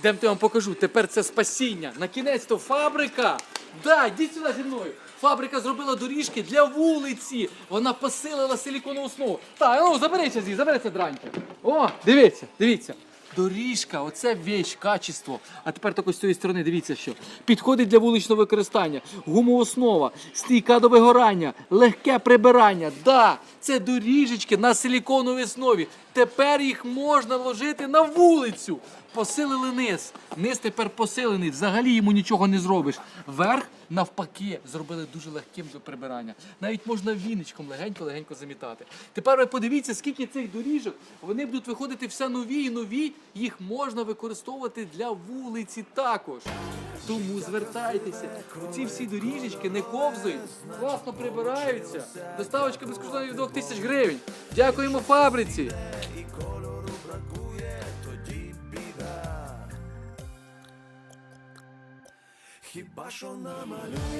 Йдемте я вам покажу. Тепер це спасіння. На кінець то фабрика. Да, йдіть сюди зі мною. Фабрика зробила доріжки для вулиці. Вона посилила силіконову основу. Так, ну забереться звідси, забереться драньки. О, дивіться, дивіться. Доріжка, оце вещь, качество. А тепер так ось з цієї сторони, дивіться що. Підходить для вуличного використання, гумооснова, стійка до вигорання, легке прибирання. Да, це доріжечки на силіконовій основі. Тепер їх можна ложити на вулицю. Посилили низ. Низ тепер посилений. Взагалі йому нічого не зробиш. Верх навпаки зробили дуже легким до прибирання. Навіть можна віничком легенько-легенько замітати. Тепер ви подивіться, скільки цих доріжок. Вони будуть виходити все нові і нові. Їх можна використовувати для вулиці також. Тому звертайтеся. Ці всі доріжечки не ковзають, класно прибираються. Доставочка безкоштовна від 2000 гривень. Дякуємо фабриці. Хіба що намалюєш